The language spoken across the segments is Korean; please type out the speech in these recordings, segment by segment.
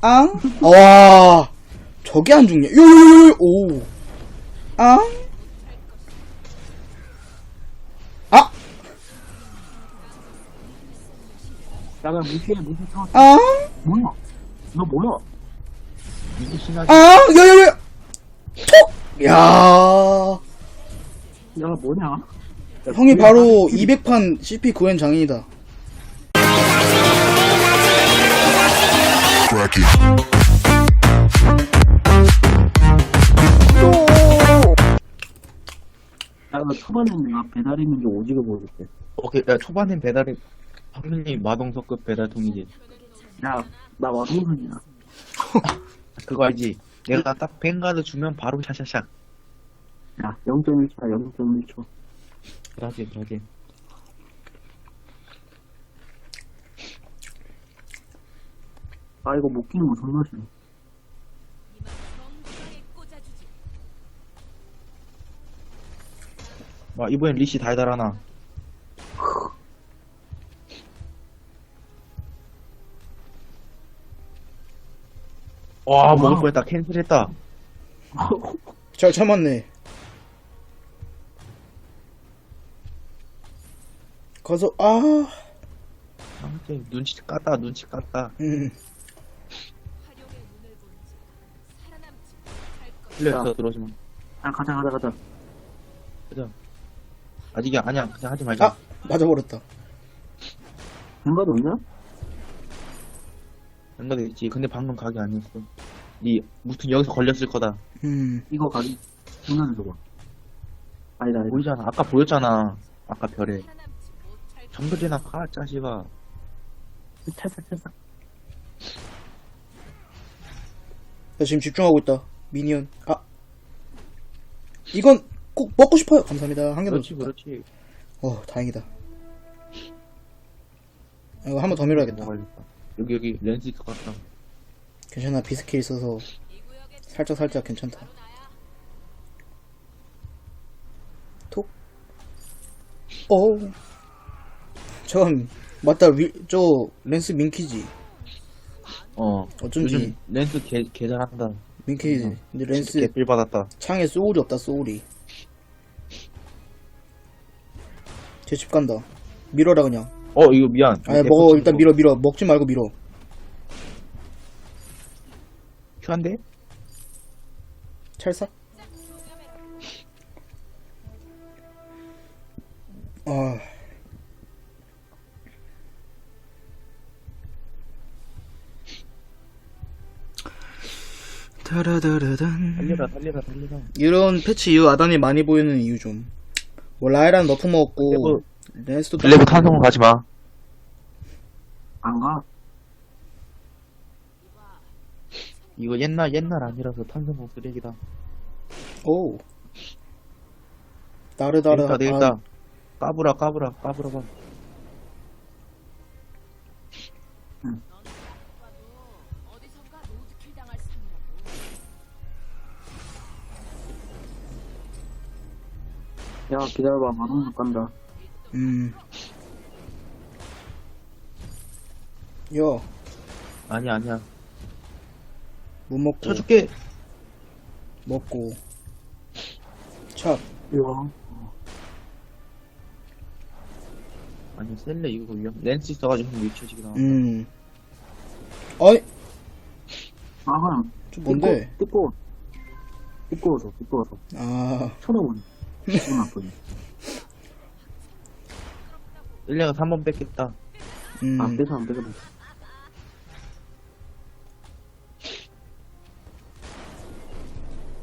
앙? 와, 저게 안 죽냐? 요요요, 오. 앙? 아, 야가 무시해 무시 쳐 앙? 뭐야 너 뭐야 이게 신하지 아, 야야야. 톡. 야. 야가 뭐냐 야, 형이 바로 한- 200판 CP 구현 장인이다. Crack it. 야가 초반에 내가 배달 있는 게 오지게 보여줄게 오케이, 야, 초반엔 배달이, 확률이 마동석급 배달통이지. 야 나 와동선이야 그거 알지? 내가 딱 뱅가드 주면 바로 샤샤샥. 야 0.1초야 0.1초 그러지, 그러지. 아 이거 못 끼는 거 존나 싫어 와, 이번엔 리시 달달하나. 와, 먹을 뻔했다. 캔슬했다. 잘 참았네. 가서 아, 아무튼 눈치 깠다, 눈치 깠다. 음, 틀렸어, 들어오지마. 야 가자 가자 가자 아직이 아니야. 그냥 하지 말자. 아, 맞아버렸다. 뱅가도 없냐? 뱅가드 있지. 근데 방금 각이 아니었어. 니, 무튼 여기서 걸렸을 거다. 음, 이거 가기 존나 줘봐 아니다 아니다 보이잖아. 아까 보였잖아. 아까 별에. 정글이나 가, 짜시가. 찰싹 찰싹 나 지금 집중하고 있다. 미니언. 아, 이건 꼭 먹고 싶어요. 감사합니다. 한 개도 그렇지, 없다. 그렇지. 어, 다행이다. 이거 한 번 더 밀어야겠다. 먹어야겠다. 여기, 여기, 렌즈 있을 것 같다. 괜찮아, 비스킬 있어서 살짝 살짝 괜찮다. 톡. 오. 전 맞다, 위, 저 렌스 민키지. 어. 어쩐지 요즘 렌즈 개, 개 잘한다. 어. 근데 렌스 개필 받았다. 창에 소울이 없다, 소울이. 제 집 간다. 밀어라 그냥. 어, 이거 미안. 아, 먹어 일단 밀어 밀어. 먹지 말고 밀어. 큐한데? 찰싹. 아. 타라다라단. 달려라, 달려라, 달려라. 이런 패치 이후 아단이 많이 보이는 이유 좀. 뭐 라이란 너프 먹었고 렌스도 블레브 탄성은 가지 마. 안가 이거 옛날, 옛날 아니라서 탄성은 쓰레기다. 오. 나르다르. 내일다, 내일다. 까불아, 까불아, 까불아 봐. 야 기다려봐 마동석 간다 음. 야, 아니야, 아니야. 못 먹고 쳐줄게. 먹고 찹. 이거 아니, 셀레 이거 위험. 렌스 있어가지고 형 밀쳐지게 나와. 음. 어이, 아 그냥 저 뭔데? 뜯고 뜯고워서 뜯고워서 아, 쳐다보니 기분 나쁘니 셀레가 3번 뺏겠다. 음. 안 빼서 안 빼서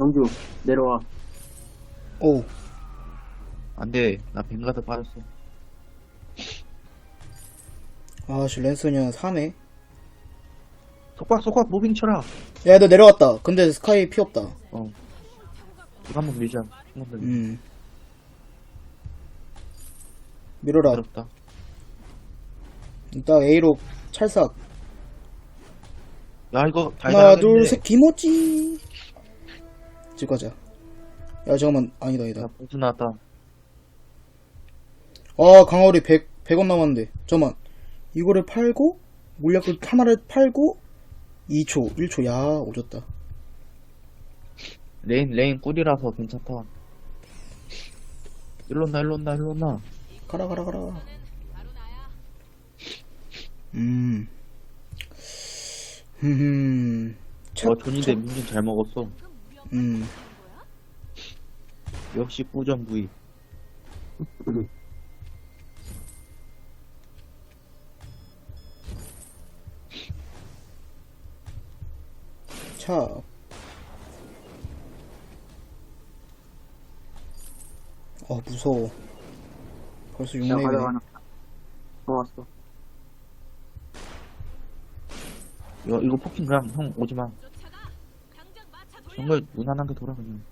영주 내려와 오, 안 돼. 나 뱅가드 빠졌어. 아, 씨 렌스 그냥 사네. 속박, 속박, 무빙 쳐라. 야, 너 내려왔다. 근데 스카이 피 없다. 어. 이거 한번 밀자. 한번 더 밀자. 음. 밀어라. 어렵다. 딱 A로 찰싹. 야, 이거 하나, 달달하겠는데. 둘, 셋. 집 가자. 야, 잠깐만. 아니다, 아니다. 야, 봉수 나왔다. 아, 강화울이 100, 100원 남았는데. 잠깐만. 이거를 팔고, 물약을 하나를 팔고, 2초, 1초, 야, 오졌다. 레인 레인 꿀이라서 괜찮다 일로 온나 일로 온나 일로 온나 가라, 가라, 가라. 음. 흠흠. 저 존인데 민준 잘 먹었어 음. 역시 꾸전 부위 차. 어, 무서워. 벌써 야, 가자, 6렙이네. 가자. 좋았어. 이거 이거 포킹 그냥 형 오지마 정말 무난하게 돌아 그냥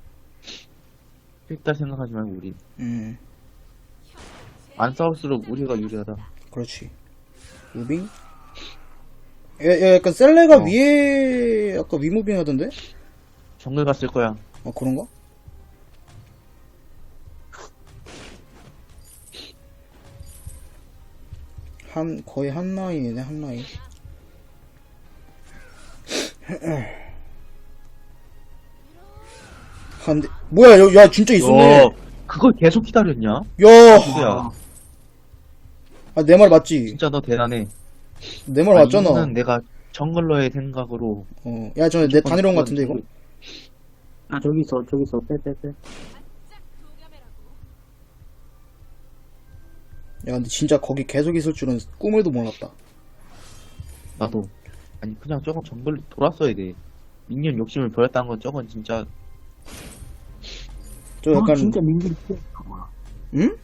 필다 생각하지 말고 우리 음, 안 싸울수록 우리가 유리하다 그렇지. 무빙? 야, 야, 약간 셀레가 어. 위에, 아까 위무빙 하던데? 정글 갔을 거야 아, 그런가? 한, 거의 한 라인이네, 한 라인. 아, 근데, 뭐야, 야, 야, 진짜 있었네. 어, 그걸 계속 기다렸냐? 야, 누구야? 아, 내 말 맞지? 진짜 너 대단해. 내 말 아, 맞잖아. 이거는 내가 정글러의 생각으로 어, 야, 저내다 내려온 것 같은데, 이거? 아, 저기 있어, 저기 있어. 빼, 빼, 빼. 근데 진짜 거기 계속 있을 줄은 꿈에도 몰랐다. 나도 아니 그냥 저건 정글 돌았어야 돼. 민년 욕심을 버렸다는 건 저건 진짜 저 아, 약간, 진짜 민규 피해. 응?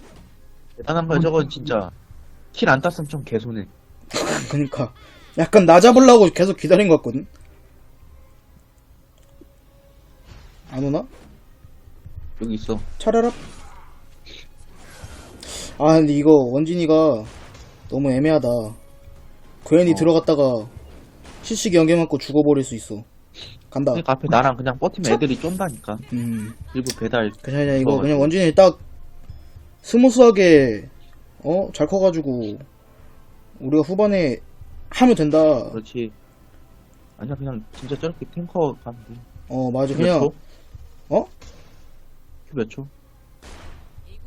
대단한 거야. 저건 진짜 킬 안 땄으면 좀 개손해. 그니까. 약간 나 잡으려고 계속 기다린 것 같거든? 안 오나? 여기 있어. 차라라? 아, 근데 이거 원진이가 너무 애매하다. 괜히 어. 들어갔다가 시식 연계 맞고 죽어버릴 수 있어. 간다. 그러니까 앞에 나랑 그냥 버티면 애들이 쫀다니까. 음. 일부 배달 그냥, 그냥 이거 어, 그냥. 원진이 딱 스무스하게, 어? 잘 커가지고, 우리가 후반에 하면 된다. 그렇지. 아니야 그냥 진짜 저렇게 탱커 가면 돼. 어, 맞아. 몇 그냥, 초? 어? 몇 초?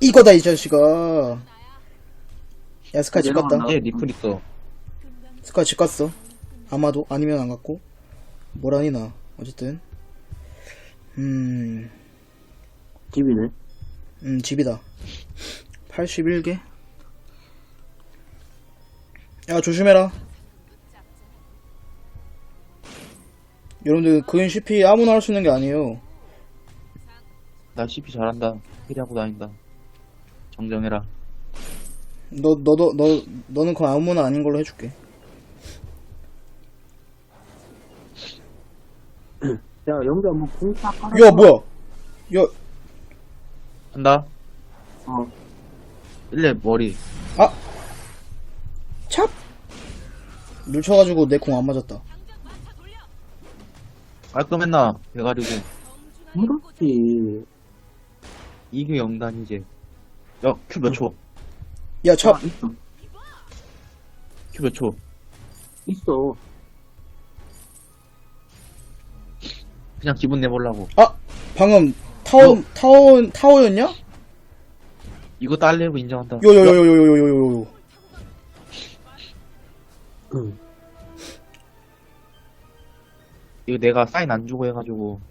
이거다, 이 자식아. 야, 스카 집 갔다. 이제 리플 있어. 스카 집 갔어. 아마도, 아니면 안 갔고. 뭐라니, 나. 어쨌든. 음, 집이네. 음, 집이다. 81개? 야, 조심해라. 여러분들, 그인 CP 아무나 할 수 있는 게 아니에요. 나 CP 잘한다. 힐하고 다닌다. 정정해라. 너, 너도, 너, 너는 그럼 아무나 아닌 걸로 해줄게. 야, 영주 한번 공사 깔아. 야, 뭐야? 야, 한다. 어, 1렙 머리. 찹! 물쳐가지고 내 공 안 맞았다. 깔끔했나? 대가리고. 그렇지. 이게 영단이지. 야, 큐 몇 초? 야, 찹! 아, 있어. 큐 몇 초? 있어. 그냥 기분 내보려고. 아! 방금 타워, 타워, 타워였냐? 이거 딸래고 인정한다. 요 요 요 요 요 요 요 요. 응. 이거 내가 사인 안 주고 해가지고.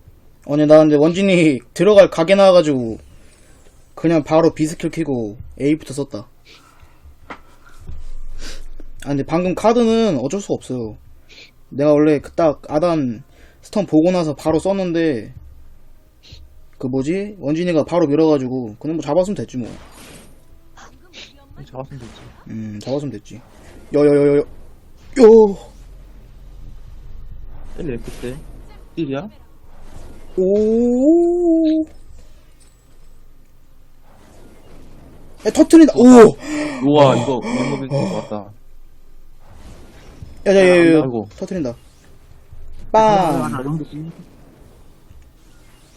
아니, 나 근데 원진이 들어갈 가게 나와가지고, 그냥 바로 비스킬 키고 A부터 썼다. 아, 근데 방금 카드는 어쩔 수가 없어요. 내가 원래 그 딱 아단 스턴 보고 나서 바로 썼는데, 그 뭐지? 원진이가 바로 밀어가지고, 그냥 뭐 잡았으면 됐지 뭐. 잡았으면 됐지. 음, 잡았으면 됐지. 여여여여 요! 딸래 그때? 딜이야? 오! 야, 터트린다! 오! 우와, 이거 멤버뱅크 좋았다. 야, 야, 야, 야, 아이고. 터트린다. 아, 빵! 영주 씨.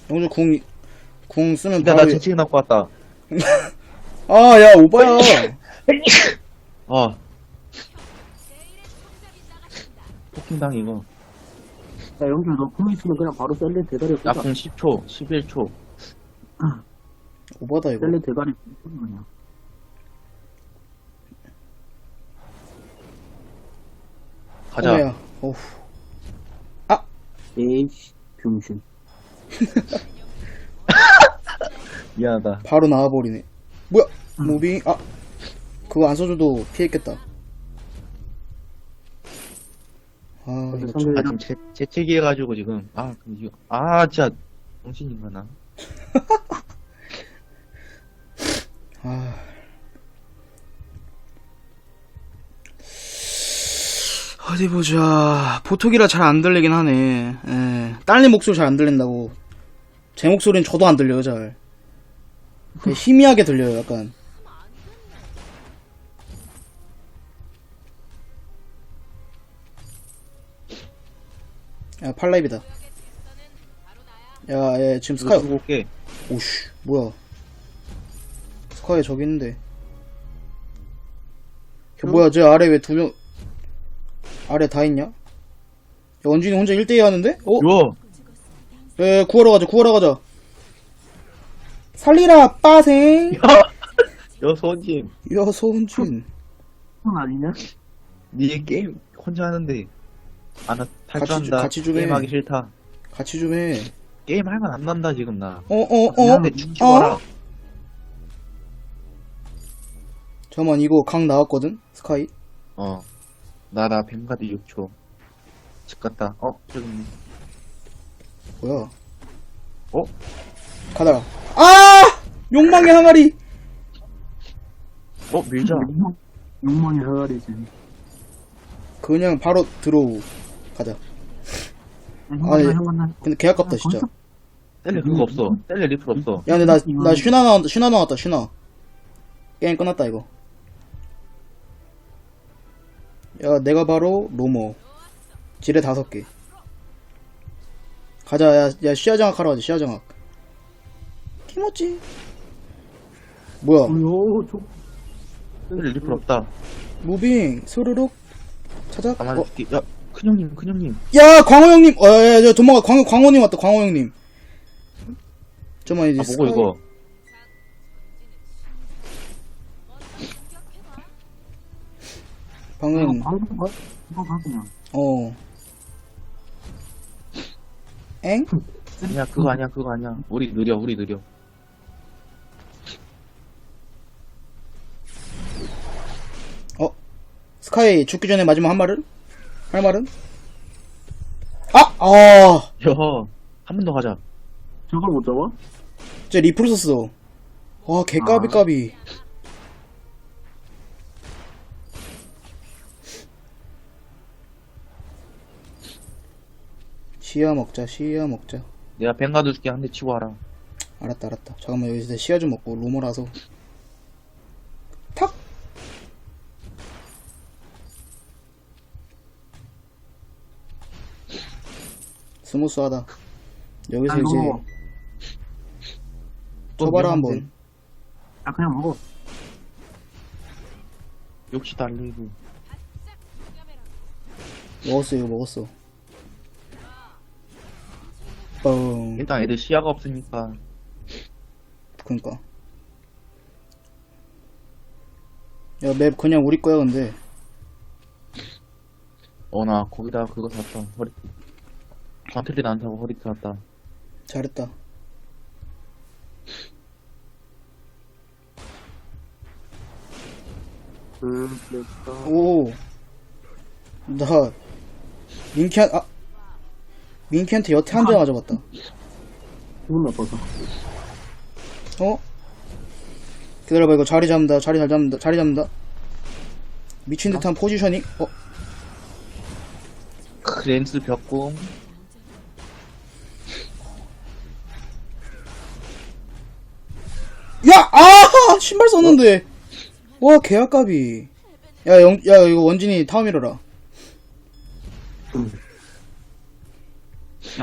영주 궁, 궁 쓰면 진짜 나 바로. 재채기 낳고 왔다. 아, 야, 오빠야! 아. 포킹당 이거. 야, 영규야, 너공 있으면 그냥 바로 셀레 대가리 꽂아. 나공 10초, 11초. 오바다 이거 셀레 대가리 꽂는 거냐. 가자. 어머야 어후 에이씨, 병신. 미안하다. 바로 나와버리네 뭐야 무빙 아 그거 안 써줘도 피했겠다 아 이거 좀 아, 지금 재, 재채기 해가지고 지금. 아, 근데 이거, 아, 진짜. 정신인가, 나. 어디 보자. 보톡이라 잘 안 들리긴 하네. 예. 딸님 목소리 잘 안 들린다고. 제 목소리는 저도 안 들려요, 잘. 그 희미하게 들려요, 약간. 야, 팔라입이다. 야, 얘 지금 스카이, 두고 올게. 오씨, 뭐야. 스카이 저기 있는데. 저 뭐야, 저 아래 왜 두 명, 아래 다 있냐? 야, 원준이 혼자 1대2 하는데? 어? 요! 에, 구하러 가자, 구하러 가자. 살리라, 빠생! 여, 소원님. 야, 소은준. 그건 아니냐? 니 게임 혼자 하는데. 아, 나 같이 주-. 같이 좀 해. 게임하기 싫다. 같이 좀 해. 게임 할만 안 난다, 지금 나. 어, 어, 어? 근데 죽지 어? 마라. 잠깐만, 이거 강 나왔거든? 스카이? 어. 나, 나 뱀가드 6초. 집 갔다. 어, 저기 있네. 뭐야? 어? 가다가. 아! 욕망의 항아리! 어, 밀자. 욕망, 욕망의 항아리지. 그냥 바로 들어오고. 가자. 형만나, 형만나. 근데 개 아깝다, 진짜. 셀레 그거 없어. 셀레 리플 없어. 야, 근데 나, 나 슈나 나왔다, 슈나 나왔다, 슈나. 게임 끝났다, 이거. 야, 내가 바로 로모. 지뢰 다섯 개. 가자, 야, 야, 시야장악 하러 가자, 시야장악. 키모찌. 뭐야, 어요, 저, 셀레 리플 없다. 무빙, 스르륵. 찾아? 가만히 어, 있게. 야, 큰형님, 큰형님. 야, 광호 형님! 어, 야, 야, 야, 도망가, 광호, 광호님 왔다, 광호 형님. 잠깐만, 이제. 아, 뭐고, 스카이- 이거. 방금, 방금 가? 이거 가, 그냥. 어. 엥? 아니야, 그거 아니야, 그거 아니야. 우리 느려, 우리 느려. 스카이 죽기 전에 마지막 한 말은? 할 말은? 아! 아! 여, 한번 더 가자. 저걸 못 잡아? 쟤 리프를 썼어. 와, 개까비 까비. 시야 먹자, 시야 먹자. 내가 뱅가드 줄게 한대 치고 와라. 알았다, 알았다. 잠깐만, 여기서 내 시야 좀 먹고, 로머라서. 탁! 스무스하다. 여기서 아, 이제, 쳐봐라, 또 한번. 미안한데. 아, 그냥 먹어. 역시 달리고. 먹었어, 이거 먹었어. 뻥. 일단 애들 시야가 없으니까. 그니까. 야, 맵 그냥 우리 거야, 근데. 어, 나 거기다 그거 샀다. 허리띠. 관틀리 안 타고 허리띠 샀다. 잘했다. 그, 그랬다. 오. 나, 민키 한, 아. 민키한테 여태 한 대 맞아봤다. 기분 나빠서. 어? 기다려봐, 이거 자리 잡는다, 자리 잘 잡는다, 자리 잡는다. 미친 듯한 포지셔닝? 어? 크렌스 벽공. 야! 아! 신발 썼는데! 와, 개아깝이. 야, 영, 야, 이거 원진이 타워 밀어라. 야,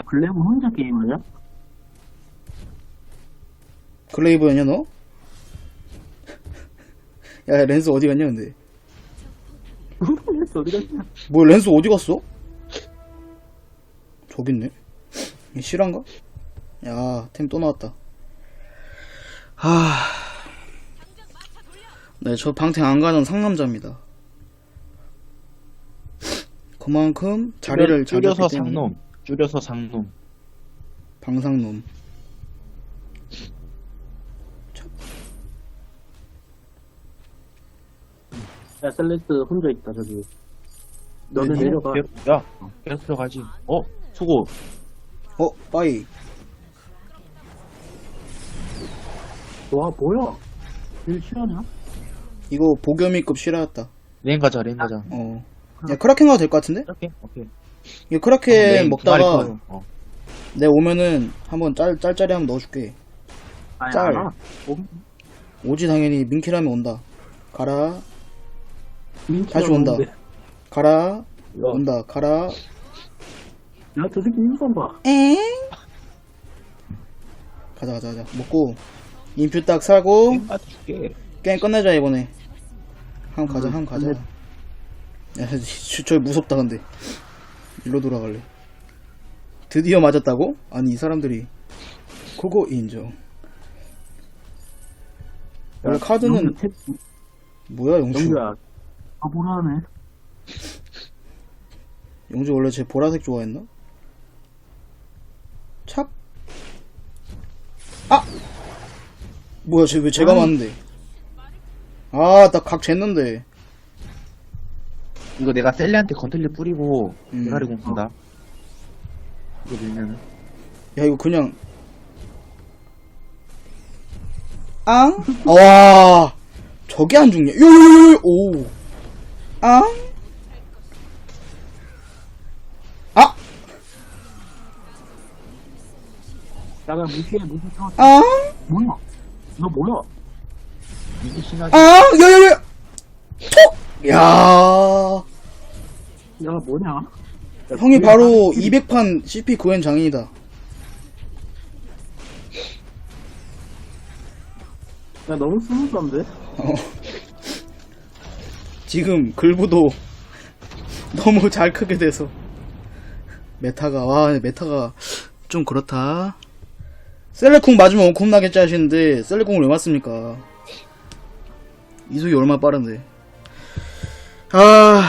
블랙은 혼자 게임하냐? 글레이브였냐, 너? 야, 렌스 어디 갔냐, 근데? 어디 갔냐? 뭐, 렌스 어디 갔어? 저기 있네. 이게 실화인가? 야, 템 또 나왔다. 하. 네, 저 방탱 안 가는 상남자입니다. 그만큼 자리를 잘 줄여서 잡기 때문에 상놈. 줄여서 상놈. 방상놈. 야, 셀레스 혼자 있다, 저기. 너는 네, 내려가. 야, 계속 들어가지. 어, 수고. 어, 빠이. 와, 뭐야? 일 실화냐? 이거 보겸이급 실화였다. 레인 가자, 레인 가자. 어. 야, 크라켄 가도 될 것 같은데? 이렇게? 오케이. 이거 크라켄 두 마리 먹다가 커요. 어. 내 오면은 한번 짤, 짤짤이 한번 넣어줄게. 아니, 짤. 알아. 어, 오지 당연히 민키라면 온다. 가라, 다시 온다. 오는데. 가라, 야, 온다, 가라. 야, 저 새끼 인선 봐. 엥? 가자, 가자, 가자. 먹고, 인퓨 딱 사고, 가줄게. 게임 끝내자, 이번에. 한 번 가자, 음, 한번 가자. 야, 저, 저 무섭다, 근데. 일로 돌아갈래. 드디어 맞았다고? 아니, 이 사람들이. 그거 인정. 원래 카드는, 영주 책, 뭐야, 영주. 영주야. 아, 뭐라네. 영주 원래 제 보라색 좋아했나? 찹? 아! 뭐야, 쟤 왜 제가. 맞는데? 아, 나 각 쟀는데. 이거 내가 셀리한테 건틀리 뿌리고 음. 대가리 공푼다. 이거 밀면은. 야, 이거 그냥. 앙? 와, 저게 안 죽냐? 요요요, 오. 앙? 아! 야가 무시해, 무시해. 앙? 뭐야? 너 뭐야? 이게 신하지. 앙? 야야야! 톡! 야 야, 뭐냐? 야, 형이 바로 한- 200판 CP 구현 장인이다. 야, 너무 스무스한데? 어. 지금 글부도 너무 잘 크게 돼서 메타가 와 메타가 좀 그렇다. 셀레쿵 맞으면 원콤 나겠지 하시는데 셀레쿵을 왜 맞습니까? 이속이 얼마나 빠른데. 아